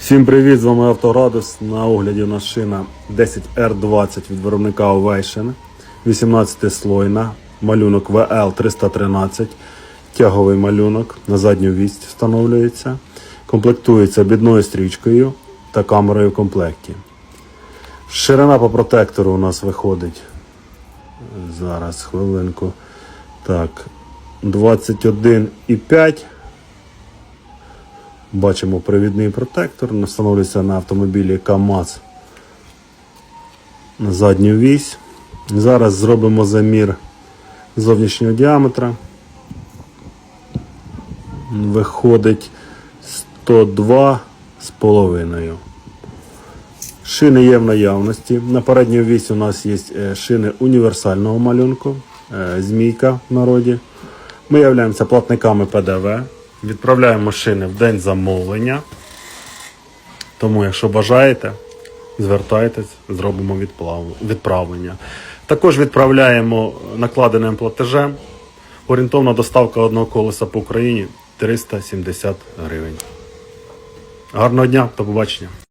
Всім привіт, з вами Авторадус. На огляді у нас шина 10R20 від виробника Ovation, 18 слойна, малюнок VL313, тяговий малюнок на задню вість встановлюється, комплектується бідною стрічкою та камерою в комплекті. Ширина по протектору у нас виходить. Зараз хвилинку. Так, 21,5. Бачимо привідний протектор, встановлюється на автомобілі КАМАЗ на задню вісь. Зараз зробимо замір зовнішнього діаметра. Виходить 102 з половиною. Шини є в наявності. На передній вісь у нас є е, шини універсального малюнку, е, змійка в народі. Ми являємося платниками ПДВ. Відправляємо машини в день замовлення. Тому, якщо бажаєте, звертайтесь, зробимо відправлення. Також відправляємо накладеним платежем. Орієнтовна доставка одного колеса по Україні 370 гривень. Гарного дня, до побачення.